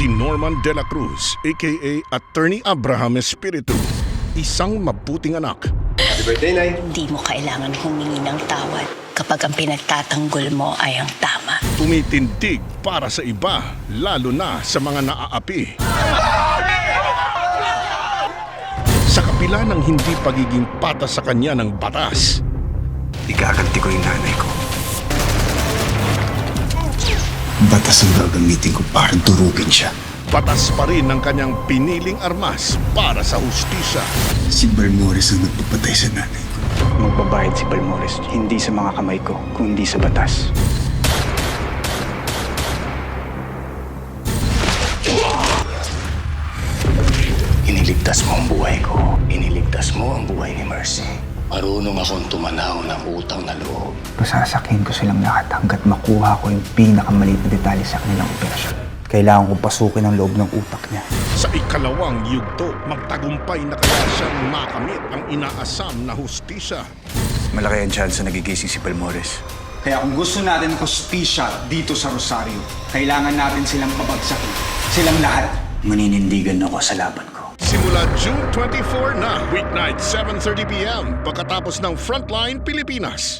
Si Norman De La Cruz, aka Attorney Abraham Espiritu, isang mabuting anak. Happy birthday, Nay. Hindi mo kailangan humingi ng tawad kapag ang pinagtatanggol mo ay ang tama. Tumitindig para sa iba, lalo na sa mga naaapi. Sa kapila ng hindi pagiging patas sa kanya ng batas, Igaganti Batas ang gagamitin ko para durugin siya. batas pa rin ang kanyang piniling armas para sa hustisya. Si Balmores ang nagpapatay sa nanay ko. Magbabayad si Balmores, hindi sa mga kamay ko, kundi sa batas. Iniligtas mo ang buhay ko. Iniligtas mo ang buhay ni Mercy. Marunong akong tumanaw ng utang na loob. Pasasakin ko silang lahat hanggat makuha ko yung pinakamaliit na detalye sa kanilang operasyon. Kailangan ko pasukin ang loob ng utak niya. Sa ikalawang yugto, magtagumpay na kaya siyang makamit ang inaasam na hustisya. Malaki ang chance na nagigising si Balmores. Kaya kung gusto natin ng hostisya dito sa Rosario, kailangan natin silang pabagsakin. Silang lahat. Maninindigan ako sa laban. Simula June 24 na, weeknight 7.30pm, pagkatapos ng Frontline Pilipinas.